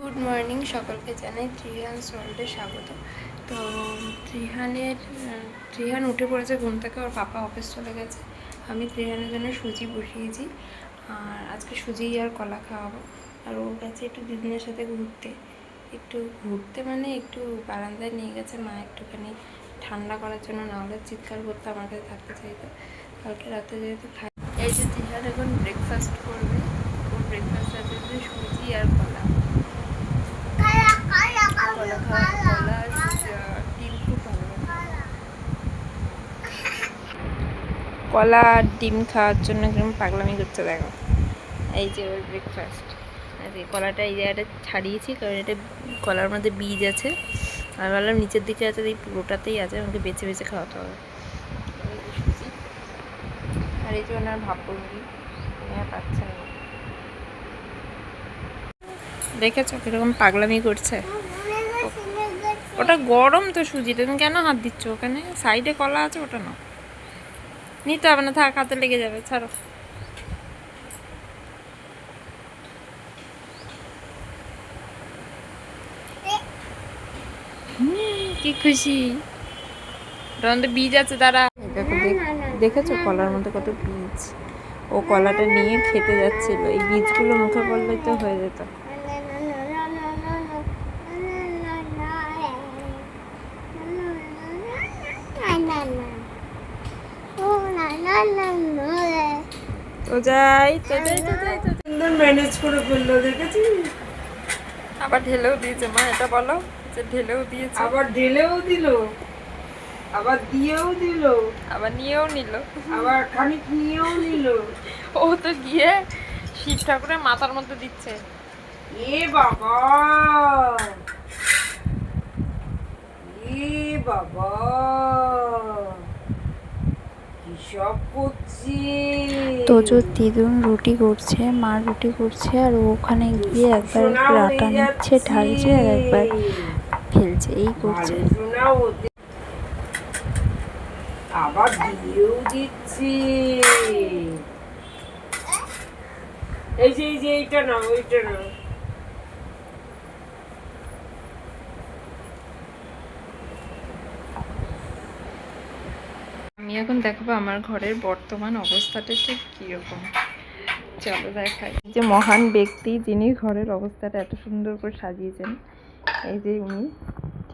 Good morning সকলকে জানাই ত্রিহান ওয়ার্ল্ডে স্বাগত। তো ত্রিহানের ত্রিহান উঠে পড়েছে, ঘুম থেকে ওর পাপা অফিস চলে গেছে। আমি ত্রিহানের জন্য সুজি বসিয়েছি, আর আজকে সুজি আর কলা খাওয়াবো। আর ও গেছে একটু দিদিনের সাথে ঘুরতে। একটু ঘুরতে মানে একটু বারান্দায় নিয়ে গেছে, মা একটুখানি ঠান্ডা করার জন্য না হলে চিৎকার করতে আমার কাছে থাকতে চাইতো। কালকে রাতে যেহেতু খাই এই যে ত্রিহান এখন ব্রেকফাস্ট করবে, ওর ব্রেকফাস্ট আছে যে সুজি আর কলা। কলা কলা আর ডিম খুব ভালো কলা আর ডিম খাওয়ার জন্য কীরকম পাগলামি করছে দেখো। এই যে ওর ব্রেকফাস্ট কলাটা এই জায়গাটা ছাড়িয়েছি, কারণ এটা কলার মধ্যে বীজ আছে। আর ভাবলাম নিচের দিকে আছে, এই পুরোটাতেই আছে, আমাকে বেছে বেছে খাওয়াতে হবে। আর এই যে ওনার ভাপড়ি পাচ্ছেন দেখেছ কীরকম পাগলামি করছে? ওটা গরম তো সুজি, তুমি কেন হাত দিচ্ছ? ওখানে সাইডে কলা আছে, ওটা না নিতে হবে না, থাক, হাতে লেগে যাবে, ছাড়ো। কি খুশি। মধ্যে বীজ আছে তারা দেখো দেখেছ কলার মধ্যে কত বীজ? ও কলাটা নিয়ে খেতে যাচ্ছিল। এই বীজগুলো মুখে পড়লে তো হয়ে যেত। যাই তো যাই তো যাই তো ম্যানেজ করে ফেলল দেখেছিস? আবার ঢেলেও দিয়েছে মা এটা বলো যে ঢেলেও দিয়েছে। আবার ঢেলেও দিল আবার দিয়েও দিল আবার নিয়েও নিল। আবার খানিক নিয়েও নিল। ও তো গিয়ে শিব ঠাকুরের মাথার মধ্যে দিচ্ছে। এ বাবা! এ বাবা! করছি দিদুন রুটি করছে মা রুটি করছে আর ওখানে গিয়ে একবার আটা নিচ্ছে ঢালছে আর একবার ফেলছে এই করছে। আবার দিয়েও দিচ্ছি। এই যে এই যে এইটা না ওইটা না আমি এখন দেখাবো আমার ঘরের বর্তমান অবস্থাটা ঠিক কীরকম। চলো দেখাই। যে মহান ব্যক্তি, যিনি ঘরের অবস্থাটা এত সুন্দর করে সাজিয়েছেন, এই যে উনি,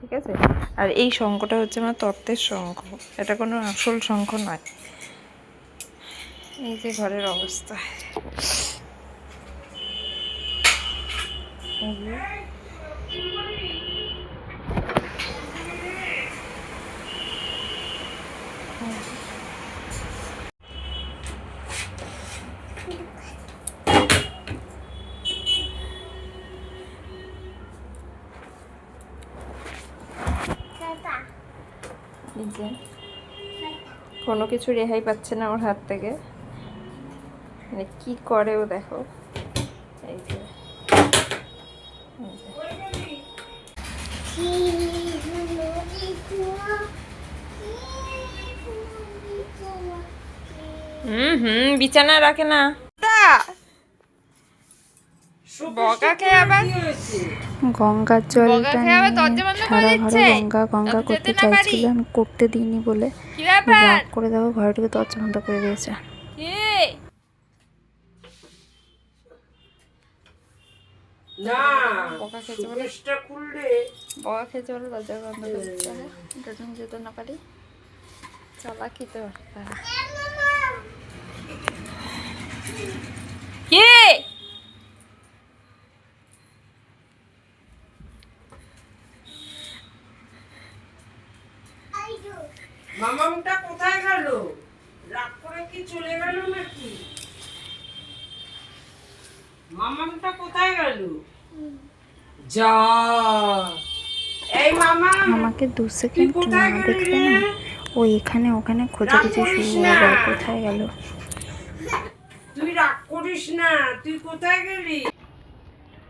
ঠিক আছে? আর এই শঙ্খটা হচ্ছে আমার তত্ত্বের শঙ্খ। এটা কোনো আসল শঙ্খ নয়। এই যে ঘরের অবস্থা। এই যে যে কোনো কিছু রেহাই পাচ্ছে না ওর হাত থেকে। মানে কি করে ও দেখো। এই যে। হুম হুম বিছানায় রাখে না। বকা খেয়ে আবার গঙ্গার বগা জলটা সারা ঘরে গঙ্গা গঙ্গা করতে না পারি। চাইছিল আমি করতে দিইনি বলে। রাগ করে দেখো ঘরটাকে দরজা বন্ধ করে দিয়েছে। না খেয়েছে বলে। সুকেশটা খুললে। বকা খেয়েছে বলে দরজা বন্ধ করে দিচ্ছে। হ্যাঁ যেতে না পারি। চলা কি তো কি মামামটা কোথায় গেল রাগ করে কি চলে গেল নাকি মামামটা কোথায় গেল যা। এই মামা আমাকে দু সেকেন্ড না দেখলে না? ও এখানে ওখানে খোঁজাখুঁজি শুরু হয়ে কোথায় গেল? তুই রাগ করিস না তুই কোথায় গেলি?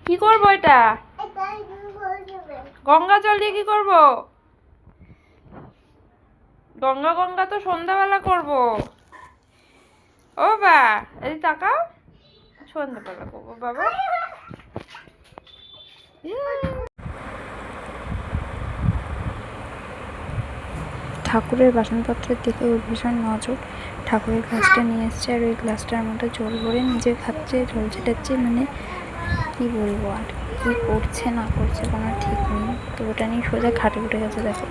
কি করব এটা? গঙ্গা জল দিয়ে কি করব? গঙ্গা গঙ্গা তো সন্ধ্যাবেলা করব। ও বা এই তাকাও। সন্ধ্যাবেলা করব বাবা। ঠাকুরের বাসনপত্রের দিকে ওর ভীষণ নজর। ঠাকুরের গ্লাসটা নিয়ে এসছে আর ওই গ্লাসটার মধ্যে জল ভরে নিজে খাচ্ছে জল ছেটাচ্ছে মানে কি বলব আর কি করছে না করছে কোনো ঠিক নেই। তো ওটা নিয়ে সোজা খাটে উঠে গেছে দেখো।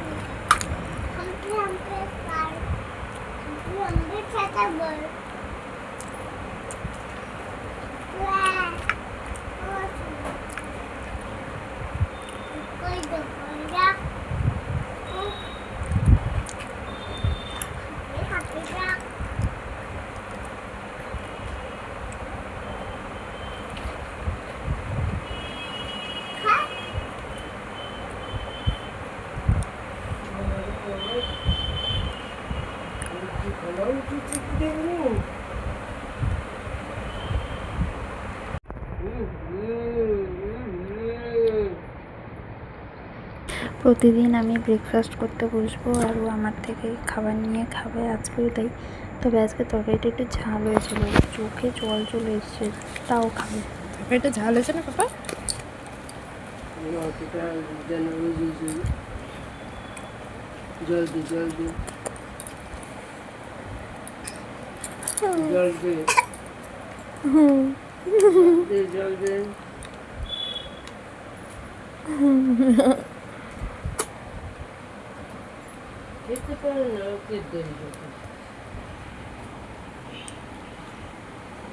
প্রতিদিন আমি ব্রেকফাস্ট করতে বসবো আর ও আমার থেকে খাবার নিয়ে খাবে আজকেও তাই। তবে আজকে তরকারিটা একটু ঝাল হয়েছিল চোখে জল চলে এসছে তাও খাবে। এটা ঝাল হয়েছে না পাপা? অতটা যেন ওই যে যে- জল দে জল দে জল দে দে জল দে খেতে পারে না ওকে দেন যখন।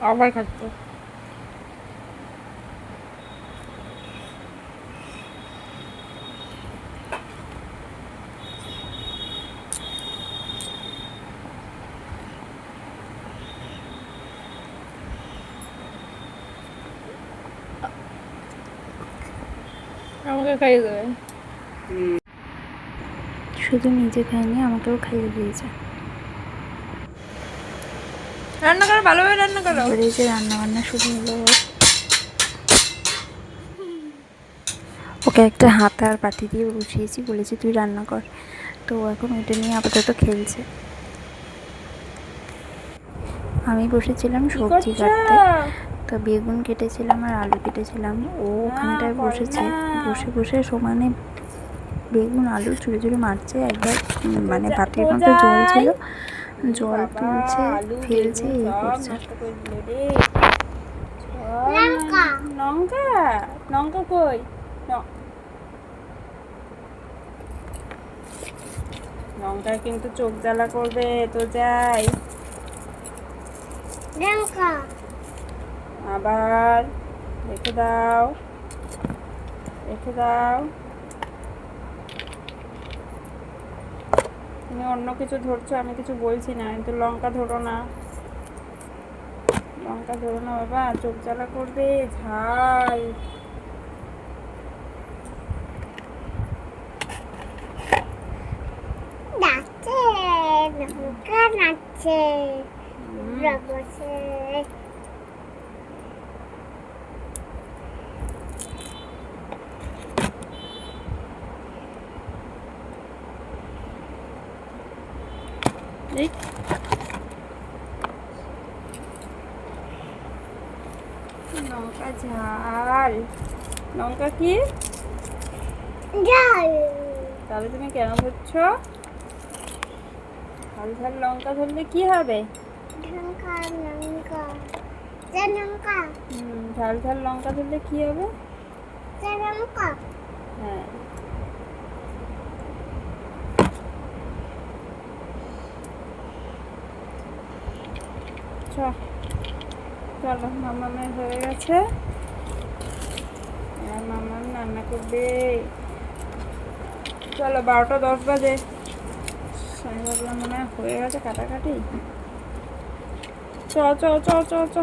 আবার খাচ্ছে আমাকে খাইয়ে দেবে শুধু নিজে খায়নি আমাকেও খাইয়ে দিয়েছে। রান্না করো ভালোভাবে রান্না করো। এই যে রান্না বান্না শুরু হলো। ওকে একটা হাতা আর পাতি দিয়ে বসিয়েছি বলেছি তুই রান্না কর। তো এখন ওইটা নিয়ে আপাতত খেলছে। আমি বসেছিলাম সবজি কাটতে। তো বেগুন কেটেছিলাম আর আলু কেটেছিলাম। ও ওখানটায় বসেছে। বসে বসে সমানে বেগুন আলু চুড়ে চুড়ে মারছে একবার মানে পাটির মধ্যে জল ছিল। জল তুলছে ফেলছে এই করছে। লঙ্কা। লঙ্কা? লঙ্কা কই? লঙ্কা কিন্তু চোখ জ্বালা করবে তো যাই। লঙ্কা। আবার রেখে দাও। রেখে দাও। তুমি অন্য কিছু ধরছো আমি কিছু বলছি না কিন্তু লঙ্কা ধরো না। লঙ্কা ধরো না বাবা চোখ জ্বালা করবে ঝাল। নাচছে বসে এই লঙ্কা ঝাল লঙ্কা কি? তাহলে তুমি কেন ধরছো ঝাল ঝাল লঙ্কা ধরলে কি হবে? ঝাল ঝাল লঙ্কা ধরলে কি হবে? হ্যাঁ। চলো মামামের হয়ে গেছে। রান্না করবে। চলো বারোটা দশ বাজে। আমি ভাবলাম মনে হয় হয়ে গেছে কাটাকাটি। চ চ চ চ চ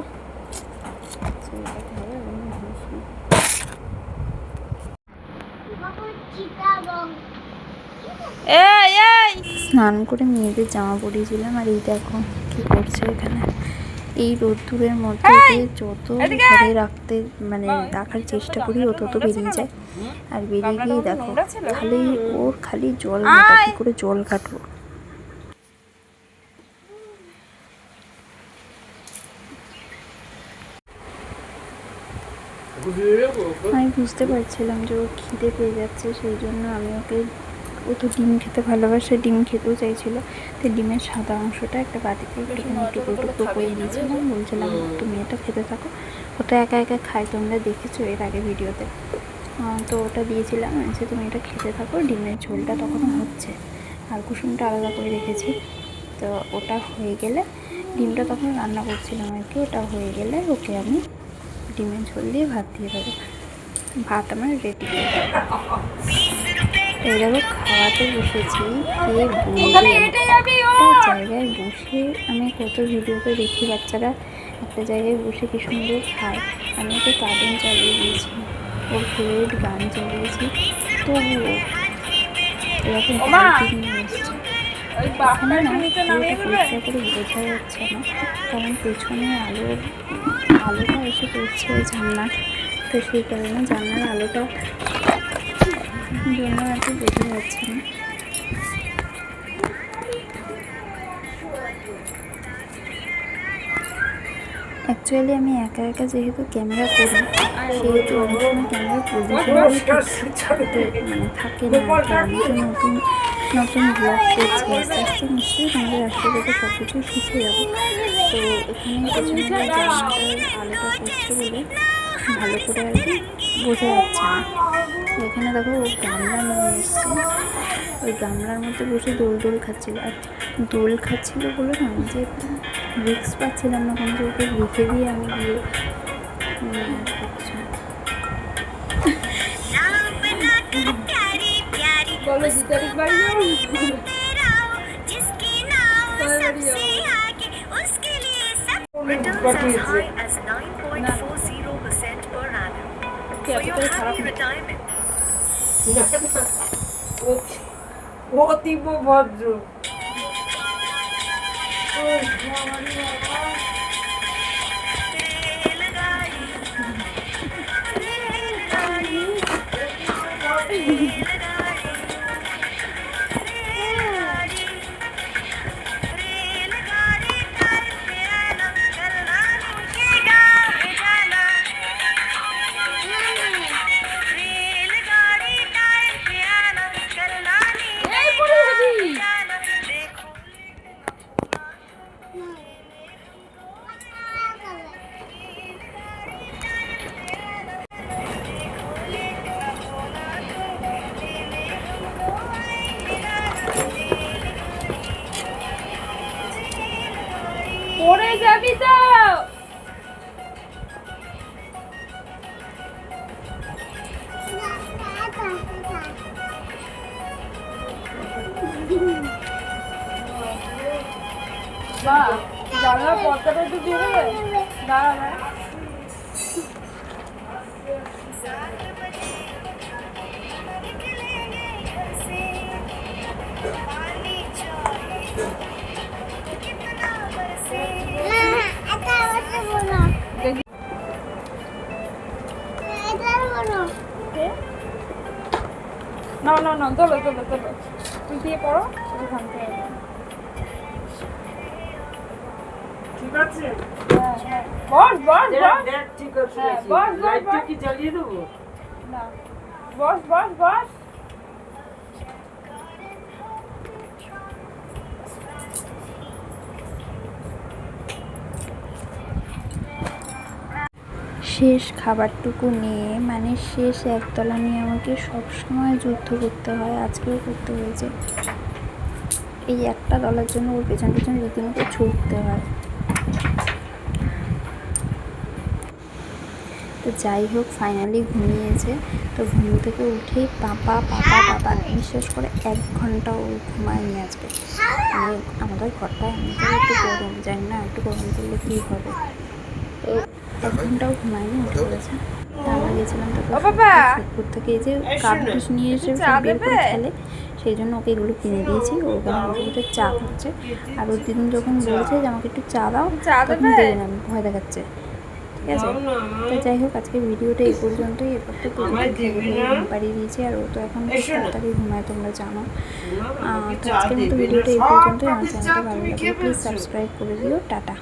স্নান করে মেয়েদের জামা পরিয়েছিলাম আর এই দেখো কি করছে এখানে। এই রোদ্দুরের মধ্যে দিয়ে যত ঘরে রাখতে মানে রাখার চেষ্টা করি ও তত বেরিয়ে যায়। আর বেরিয়ে গিয়ে দেখো খালি ওর খালি জল কি করে জল কাটবো। আমি বুঝতে পারছিলাম যে ও খিদে পেয়ে যাচ্ছে সেই জন্য আমি ওকে ও তো ডিম খেতে ভালোবাসে ডিম খেতেও চাইছিল। তো ডিমের সাদা অংশটা একটা বাটিতে একটুখানি টুকরো টুকরো করে দিয়েছিলাম বলছিলাম তুমি এটা খেতে থাকো। ওটা একা একা খায় তোমরা দেখেছ এর আগে ভিডিওতে। তো ওটা দিয়েছিলাম আছে তুমি এটা খেতে থাকো ডিমের ঝোলটা তখন হচ্ছে। আর কুসুমটা আলাদা করে রেখেছি। তো ওটা হয়ে গেলে ডিমটা তখন রান্না করছিলাম আর কি ওটা হয়ে গেলে ওকে আমি ডিমের ঝোল দিয়ে ভাত দিয়ে দেবো। ভাত আমার রেডি দেখো খাওয়াতে বসেছি কে বলবে একটা জায়গায় বসে আমি কত ভিডিওতে দেখি বাচ্চারা একটা জায়গায় বসে কি সুন্দর খায়। আমি ওকে কার্টুন চালিয়ে দিয়েছি ওর ফেভারিট গান চালিয়েছি তবুও এরকম! নিয়ে এসছে। এখানে না পরিষ্কার করে বোঝা যাচ্ছে না কারণ পেছনে আলো আলোটা এসে পড়ছে ওই জানলার তো সেই কারণে জানলার আলোটা জন্য আর কি বোঝা যাচ্ছে না। অ্যাকচুয়ালি আমি একা একা যেহেতু ক্যামেরা করি সেহেতু অনেক সময় পজিশন মানে থাকে না আর কি। আমি তো নতুন নতুন ব্লগ করছি। আস্তে আস্তে নিশ্চয়ই তোমাদের আশীর্বাদে সব কিছুই শিখে যাব। তো এখানে পেছনে আলোটা পড়ছে বলে ভালো করে আর কি বোঝা যাচ্ছে না। এখানে দেখো ও গামলা নিয়ে এসছে ওই গামলার মধ্যে বসে দোল দোল খাচ্ছিল। আর দোল খাচ্ছিল বলে না আমি যে রিক্স পাচ্ছিলাম না কোনো যে ওকে রেখে দিয়ে আমি গিয়ে নিয়ে বলো দু বাড়ি যাব কবে বাড়ি যাব Returns as high as 9.40% per annum. For your করে খারাপ না? অতি- অতীব ভদ্র মা জানলার পর্দাটা একটু দিয়ে। দেবে দাঁড়া। না না না তোলো তোলো তোলো। তুই পড়ো ওখান থেকে ঠিক আছে? হ্যাঁ বস বস দেখ বস। ঠিক আছে হ্যাঁ, বস, বস। কি জ্বালিয়ে দেবো? না বস বস বস। শেষ খাবারটুকু নিয়ে মানে শেষ একতলা নিয়ে আমাকে সব সময় যুদ্ধ করতে হয়, আজকেও করতে হয়েছে। এই একটা তলার জন্য ওর পেছন পেছন রীতিমতো ছুটতে হয়। তো যাই হোক ফাইনালি ঘুমিয়েছে। তো ঘুম থেকে উঠেই পাপা পাপা পাপা বিশ্বাস করে এক ঘণ্টা ও ঘুমায়নি আজকে। মানে আমাদের ঘরটা এমনিতেও একটু গরম, জানি না একটু গরম করলে কী হবে। ঘুমায়নি উঠে পড়েছে তা আমরা গেছিলাম তারপর ও থেকে এই যে কার্টুস নিয়ে এসে বের করে খেলে সেই জন্য ওকে এগুলো কিনে দিয়েছি। ও ওখানে বসে বসে চা খাচ্ছে। আর ওর দিদিন যখন বলছে যে আমাকে একটু চা দাও তখন দেবে? না ভয় দেখাচ্ছে। ঠিক আছে? তো যাই হোক আজকে ভিডিওটা এই পর্যন্তই। এরপর তো না? দিয়েছি আর ও তো এখন। তাড়াতাড়ি ঘুমায় তোমরা জানো। তো আজকের মতো ভিডিওটা এই পর্যন্তই। আমার চ্যানেলটা ভালো খেয়ে প্লিজ সাবস্ক্রাইব করে দিও। টাটা।